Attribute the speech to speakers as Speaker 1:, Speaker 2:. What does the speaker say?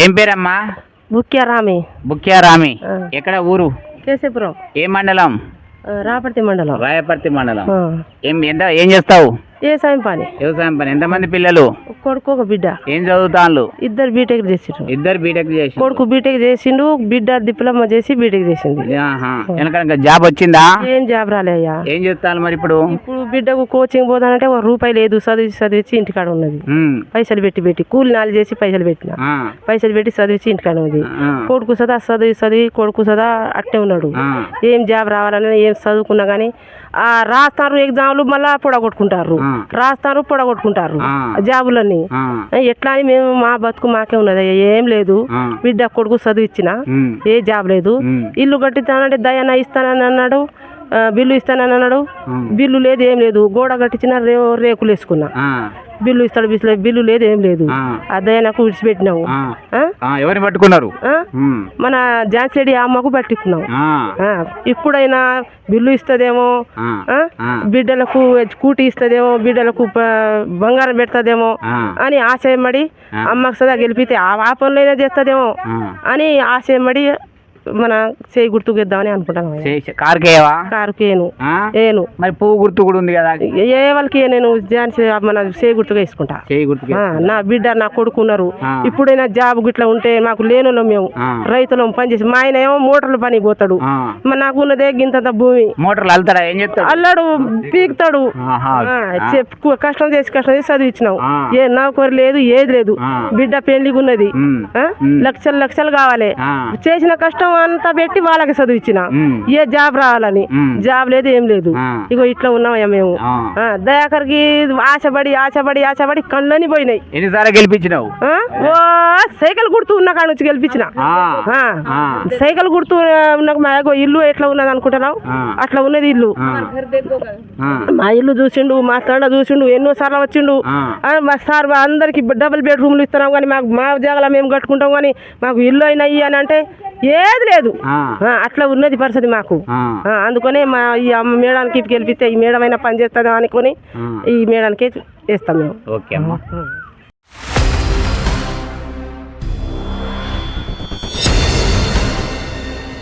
Speaker 1: ఏం పేరమ్మా?
Speaker 2: బుక్యారామి
Speaker 1: బుక్యా రామి
Speaker 2: ఆ.
Speaker 1: ఎక్కడ ఊరు?
Speaker 2: కేశపురం.
Speaker 1: ఏ మండలం?
Speaker 2: ఆ, రాపర్తి మండలం.
Speaker 1: రాయపర్తి మండలం. ఏం ఎంత ఏం చేస్తావు?
Speaker 2: ఏ సాయం పని.
Speaker 1: వ్యవసాయం పని. ఎంతమంది పిల్లలు?
Speaker 2: కొడుకు ఒక బిడ్డ.
Speaker 1: ఏం చదువుతాళ్ళు
Speaker 2: ఇద్దరు బీటెక్ చేసిండ్రు.
Speaker 1: ఇద్దరు బీటెక్ చేసి
Speaker 2: కొడుకు బీటెక్ చేసిండు బిడ్డ డిప్లొమా చేసి బీటెక్ చేసింది.
Speaker 1: వెనక జాబ్ వచ్చిందా?
Speaker 2: ఏం జాబ్ రాలే అయ్యా.
Speaker 1: ఏం చేస్తాను మరి ఇప్పుడు?
Speaker 2: ఇప్పుడు బిడ్డకు కోచింగ్ పోదానంటే ఒక రూపాయి లేదు చదివి చదివించి ఇంటికాడ ఉన్నది. పైసలు పెట్టి పెట్టి కూలి నాలు చేసి పైసలు పెట్టిన. పైసలు పెట్టి చదివించి ఇంటికాడ ఉన్నది. కొడుకు సదా చదివి చదివి కొడుకు సదా అట్టే ఉన్నాడు. ఏం జాబ్ రావాలని ఏం చదువుకున్నా కానీ ఆ రాస్తారు ఎగ్జామ్లు మళ్ళా పొడగొట్టుకుంటారు. రాస్తారు పొడగొట్టుకుంటారు.
Speaker 1: ఆ,
Speaker 2: ఎట్లా అని మేము మా బతుకు మాకే ఉన్నది. ఏం లేదు. బిడ్డ కొడుకు చదువు ఇచ్చిన ఏ జాబ్ లేదు. ఇల్లు కట్టిస్తానంటే దయన ఇస్తానని అన్నాడు బిల్లు ఇస్తానని అన్నాడు. బిల్లు లేదు ఏం లేదు. గోడ కట్టించిన రే రేకులు వేసుకున్నా బిల్లు ఇస్తాడు బిల్లు బిల్లు లేదు ఏం లేదు. దయనకు విడిచిపెట్టినావు.
Speaker 1: ఎవరిని పట్టుకున్నారు?
Speaker 2: మన జాన్సెడి అమ్మకు పట్టుకున్నావు ఇప్పుడైనా బిల్లు ఇస్తుందేమో బిడ్డలకు కూటి ఇస్తుందేమో బిడ్డలకు బంగారం పెడుతుందేమో అని ఆశయమడి. అమ్మకు సదా గెలిపితే ఆ పనులైనా చేస్తుందేమో. అని ఆశయమడి మన చేయి గుర్తుకు ఇద్దామని అనుకుంటాను
Speaker 1: చేసి- కారుకి వేయవా?
Speaker 2: కారుకి ఏను
Speaker 1: మరి పువ్వు గుర్తు కూడా ఉంది కదా?
Speaker 2: ఏ వాళ్ళకి నేను మన చేయి గుర్తుగా వేసుకుంటా.
Speaker 1: చేయి
Speaker 2: నా బిడ్డ నా కొడుకున్నారు. ఇప్పుడైనా జాబ్ గిట్లా ఉంటే మాకు లేనులో మేము. రైతులం పనిచేసి మా ఆయన ఏమో మోటార్లు పని పోతాడు. మరి నాకు ఉన్నదే గింతంత భూమి.
Speaker 1: మోటార్లు వెళ్తాడా ఏం చెప్తాడు
Speaker 2: అల్లాడు పీకుతాడు. చెప్పు కష్టం చేసి కష్టం చేసి చదివించినావు. ఏ నౌకరు లేదు ఏది లేదు. బిడ్డ పెళ్ళికి ఉన్నది. లక్షలు లక్షలు కావాలి. చేసిన కష్టం అంతా పెట్టి వాళ్ళకి చదివించిన ఏ జాబ్ రావాలని. జాబ్ లేదు ఏం లేదు. ఇగో ఇట్లా ఉన్నామయ్యా మేము. దయాకర్కి ఆశపడి ఆశపడి ఆశపడి కళ్ళని పోయినాయి.
Speaker 1: ఎన్నిసార్లు గెలిపించినావు?
Speaker 2: ఓ సైకిల్ గుర్తు ఉన్న కాడ నుంచి గెలిపించిన. సైకిల్ గుర్తు ఉన్న మా ఇల్లు ఎట్లా ఉన్నది అనుకుంటున్నావు. అట్లా ఉన్నది ఇల్లు. మా ఇల్లు చూసిండు మా తండ చూసిండు ఎన్నో సార్లు వచ్చిండు. మా సార్ అందరికి డబుల్ బెడ్రూమ్లు ఇస్తున్నాం కానీ మాకు మా జాగాలో మేము కట్టుకుంటాం కానీ మాకు ఇల్లు అయినా ఇయ్యి అని అంటే ఏది లేదు. అట్లా ఉన్నది పరిస్థితి మాకు. అందుకనే మా ఈ అమ్మ మేడానికి గెలిపిస్తే ఈ మేడమైనా పని చేస్తుందా అనుకొని. ఈ మేడానికి వేస్తాం మేము.
Speaker 1: ఓకే అమ్మా.